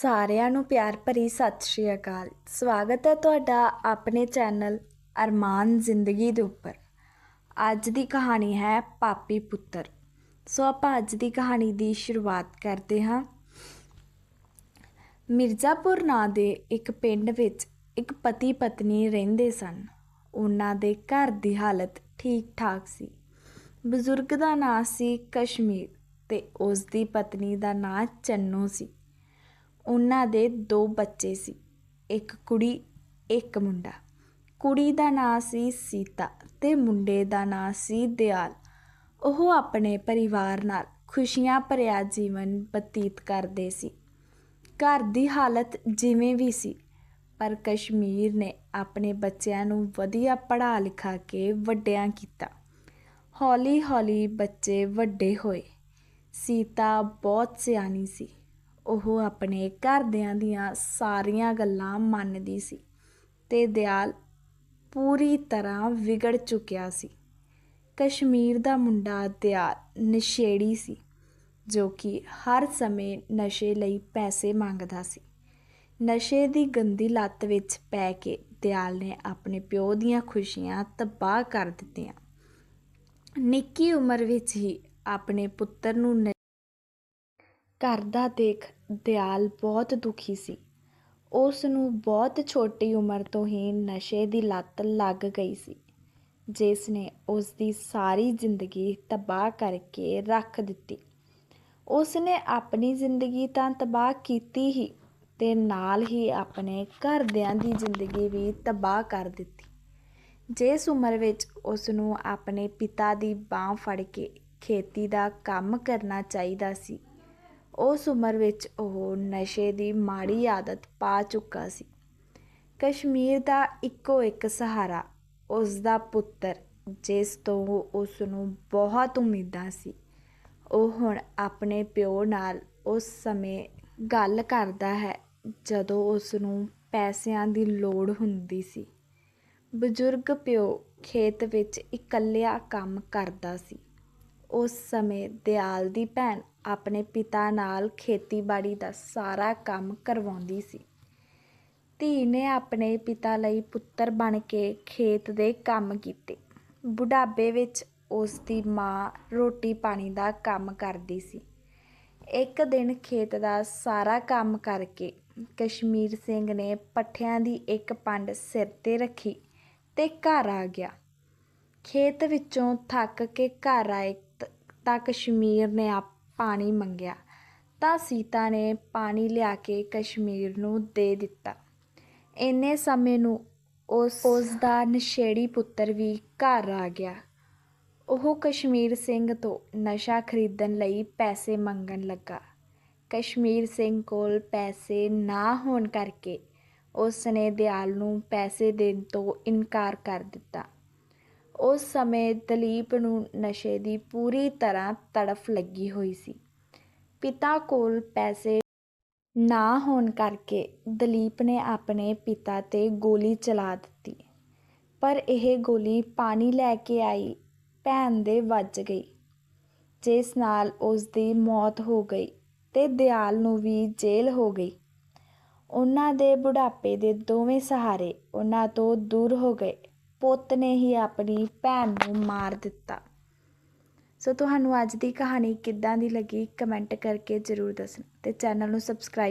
ਸਾਰਿਆਂ ਨੂੰ ਪਿਆਰ ਭਰੀ ਸਤਿ ਸ਼੍ਰੀ ਅਕਾਲ। ਸਵਾਗਤ ਹੈ ਤੁਹਾਡਾ ਆਪਣੇ ਚੈਨਲ ਅਰਮਾਨ ਜ਼ਿੰਦਗੀ ਦੇ ਉੱਪਰ। ਅੱਜ ਦੀ ਕਹਾਣੀ ਹੈ ਪਾਪੀ ਪੁੱਤਰ। ਸੋ ਆਪਾਂ ਅੱਜ ਦੀ ਕਹਾਣੀ ਦੀ ਸ਼ੁਰੂਆਤ ਕਰਦੇ ਹਾਂ। ਮਿਰਜ਼ਾਪੁਰ ਨਾਂ ਦੇ ਇੱਕ ਪਿੰਡ ਵਿੱਚ ਇੱਕ ਪਤੀ ਪਤਨੀ ਰਹਿੰਦੇ ਸਨ। ਉਹਨਾਂ ਦੇ ਘਰ ਦੀ ਹਾਲਤ ਠੀਕ ਠਾਕ ਸੀ। ਬਜ਼ੁਰਗ ਦਾ ਨਾਂ ਸੀ ਕਸ਼ਮੀਰ ਤੇ ਉਸ ਦੀ ਪਤਨੀ ਦਾ ਨਾਂ ਚੰਨੂ ਸੀ। ਉਹਨਾਂ ਦੇ ਦੋ ਬੱਚੇ ਸੀ, ਇੱਕ ਕੁੜੀ, ਇੱਕ ਮੁੰਡਾ। ਕੁੜੀ ਦਾ ਨਾਂ ਸੀ ਸੀਤਾ ਤੇ ਮੁੰਡੇ ਦਾ ਨਾਂ ਸੀ ਦਿਆਲ। ਉਹ ਆਪਣੇ ਪਰਿਵਾਰ ਨਾਲ ਖੁਸ਼ੀਆਂ ਭਰਿਆ ਜੀਵਨ ਬਤੀਤ ਕਰਦੇ ਸੀ। ਘਰ ਦੀ ਹਾਲਤ ਜਿਵੇਂ ਵੀ ਸੀ, ਪਰ ਕਸ਼ਮੀਰ ਨੇ ਆਪਣੇ ਬੱਚਿਆਂ ਨੂੰ ਵਧੀਆ ਪੜ੍ਹਾ ਲਿਖਾ ਕੇ ਵੱਡਿਆਂ ਕੀਤਾ। ਹੌਲੀ ਹੌਲੀ ਬੱਚੇ ਵੱਡੇ ਹੋਏ। ਸੀਤਾ ਬਹੁਤ ਸਿਆਣੀ ਸੀ। ਉਹ ਆਪਣੇ ਘਰਦਿਆਂ ਦੀਆਂ ਸਾਰੀਆਂ ਗੱਲਾਂ ਮੰਨਦੀ ਸੀ ਤੇ ਦਿਆਲ ਪੂਰੀ ਤਰ੍ਹਾਂ ਵਿਗੜ ਚੁੱਕਿਆ ਸੀ। ਕਸ਼ਮੀਰ ਦਾ ਮੁੰਡਾ ਦਿਆਲ ਨਸ਼ੇੜੀ ਸੀ, ਜੋ ਕਿ ਹਰ ਸਮੇਂ ਨਸ਼ੇ ਲਈ ਪੈਸੇ ਮੰਗਦਾ ਸੀ। ਨਸ਼ੇ ਦੀ ਗੰਦੀ ਲੱਤ ਵਿੱਚ ਪੈ ਕੇ ਦਿਆਲ ਨੇ ਆਪਣੇ ਪਿਓ ਦੀਆਂ ਖੁਸ਼ੀਆਂ ਤਬਾਹ ਕਰ ਦਿੱਤੀਆਂ। ਨਿੱਕੀ ਉਮਰ ਵਿੱਚ ਹੀ ਆਪਣੇ ਪੁੱਤਰ ਨੂੰ ਘਰ ਦਾ ਦੇਖ ਦਿਆਲ ਬਹੁਤ ਦੁਖੀ ਸੀ। ਉਸ ਨੂੰ ਬਹੁਤ ਛੋਟੀ ਉਮਰ ਤੋਂ ਹੀ ਨਸ਼ੇ ਦੀ ਲੱਤ ਲੱਗ ਗਈ ਸੀ ਜਿਸ ਨੇ ਉਸ ਦੀ ਸਾਰੀ ਜ਼ਿੰਦਗੀ ਤਬਾਹ ਕਰਕੇ ਰੱਖ ਦਿੱਤੀ। ਉਸ ਨੇ ਆਪਣੀ ਜ਼ਿੰਦਗੀ ਤਾਂ ਤਬਾਹ ਕੀਤੀ ਹੀ ਤੇ ਨਾਲ ਹੀ ਆਪਣੇ ਘਰਦਿਆਂ ਦੀ ਜ਼ਿੰਦਗੀ ਵੀ ਤਬਾਹ ਕਰ ਦਿੱਤੀ। ਜਿਸ ਉਮਰ ਵਿੱਚ ਉਸ ਨੂੰ ਆਪਣੇ ਪਿਤਾ ਦੀ ਬਾਹ ਫੜ ਕੇ ਖੇਤੀ ਦਾ ਕੰਮ ਕਰਨਾ ਚਾਹੀਦਾ ਸੀ ਉਸ ਉਮਰ ਵਿੱਚ ਉਹ ਨਸ਼ੇ ਦੀ ਮਾੜੀ ਆਦਤ ਪਾ ਚੁੱਕਾ ਸੀ। ਕਸ਼ਮੀਰ ਦਾ ਇੱਕੋ ਇੱਕ ਸਹਾਰਾ ਉਸ ਦਾ ਪੁੱਤਰ, ਜਿਸ ਤੋਂ ਉਸ ਨੂੰ ਬਹੁਤ ਉਮੀਦਾਂ ਸੀ। ਉਹ ਹੁਣ ਆਪਣੇ ਪਿਓ ਨਾਲ ਉਸ ਸਮੇਂ ਗੱਲ ਕਰਦਾ ਹੈ, ਜਦੋਂ ਉਸ ਨੂੰ ਪੈਸਿਆਂ ਦੀ ਲੋੜ ਹੁੰਦੀ ਸੀ। ਬਜ਼ੁਰਗ ਪਿਓ ਖੇਤ ਵਿੱਚ ਇਕੱਲਿਆ ਕੰਮ ਕਰਦਾ ਸੀ। ਉਸ ਸਮੇਂ ਦਿਆਲ ਦੀ ਭੈਣ ਆਪਣੇ ਪਿਤਾ ਨਾਲ ਖੇਤੀਬਾੜੀ ਦਾ ਸਾਰਾ ਕੰਮ ਕਰਵਾਉਂਦੀ ਸੀ। ਧੀ ਨੇ ਆਪਣੇ ਪਿਤਾ ਲਈ ਪੁੱਤਰ ਬਣ ਕੇ ਖੇਤ ਦੇ ਕੰਮ ਕੀਤੇ। ਬੁਢਾਪੇ ਵਿੱਚ ਉਸ ਦੀ ਮਾਂ ਰੋਟੀ ਪਾਣੀ ਦਾ ਕੰਮ ਕਰਦੀ ਸੀ। ਇੱਕ ਦਿਨ ਖੇਤ ਦਾ ਸਾਰਾ ਕੰਮ ਕਰਕੇ ਕਸ਼ਮੀਰ ਸਿੰਘ ਨੇ ਪੱਠਿਆਂ ਦੀ ਇੱਕ ਪੰਡ ਸਿਰ ਤੇ ਰੱਖੀ ਤੇ ਘਰ ਆ ਗਿਆ। ਖੇਤ ਵਿੱਚੋਂ ਥੱਕ ਕੇ ਘਰ ਆਏ ਤ- ਕਸ਼ਮੀਰ ਨੇ ਆ ਪਾਣੀ ਮੰਗਿਆ ਤਾਂ ਸੀਤਾ ਨੇ ਪਾਣੀ ਲਿਆ ਕੇ ਕਸ਼ਮੀਰ ਨੂੰ ਦੇ ਦਿੱਤਾ। ਇੰਨੇ ਸਮੇਂ ਨੂੰ ਉਸ ਉਸ ਦਾ ਨਸ਼ੇੜੀ ਪੁੱਤਰ ਵੀ ਘਰ ਆ ਗਿਆ। ਉਹ ਕਸ਼ਮੀਰ ਸਿੰਘ ਤੋਂ ਨਸ਼ਾ ਖਰੀਦਣ ਲਈ ਪੈਸੇ ਮੰਗਣ ਲੱਗਾ। ਕਸ਼ਮੀਰ ਸਿੰਘ ਕੋਲ ਪੈਸੇ ਨਾ ਹੋਣ ਕਰਕੇ ਉਸ ਨੇ ਦਿਆਲ ਨੂੰ ਪੈਸੇ ਦੇਣ ਤੋਂ ਇਨਕਾਰ ਕਰ ਦਿੱਤਾ। ਉਸ ਸਮੇਂ ਦਲੀਪ ਨੂੰ ਨਸ਼ੇ ਦੀ ਪੂਰੀ ਤਰ੍ਹਾਂ ਤੜਫ ਲੱਗੀ ਹੋਈ ਸੀ। ਪਿਤਾ ਕੋਲ ਪੈਸੇ ਨਾ ਹੋਣ ਕਰਕੇ ਦਲੀਪ ਨੇ ਆਪਣੇ ਪਿਤਾ ਤੇ ਗੋਲੀ ਚਲਾ ਦਿੱਤੀ। ਪਰ ਇਹ ਗੋਲੀ ਪਾਣੀ ਲੈ ਕੇ ਆਈ, ਭੈਣ ਦੇ ਵੱਜ ਗਈ। ਜਿਸ ਨਾਲ ਉਸ ਦੀ ਮੌਤ ਹੋ ਗਈ ਤੇ ਦਿਆਲ ਨੂੰ ਵੀ ਜੇਲ੍ਹ ਹੋ ਗਈ। ਉਹਨਾਂ ਦੇ ਬੁਢਾਪੇ ਦੇ ਦੋਵੇਂ ਸਹਾਰੇ ਉਹਨਾਂ ਤੋਂ ਦੂਰ ਹੋ ਗਏ। ਪੁੱਤ ਨੇ ਹੀ ਆਪਣੀ ਭੈਣ ਨੂੰ ਮਾਰ ਦਿੱਤਾ। ਸੋ ਤੁਹਾਨੂੰ ਅੱਜ ਦੀ ਕਹਾਣੀ ਕਿੱਦਾਂ ਦੀ ਲੱਗੀ ਕਮੈਂਟ ਕਰਕੇ ਜ਼ਰੂਰ ਦੱਸਣਾ ਤੇ ਚੈਨਲ ਨੂੰ ਸਬਸਕ੍ਰਾਈਬ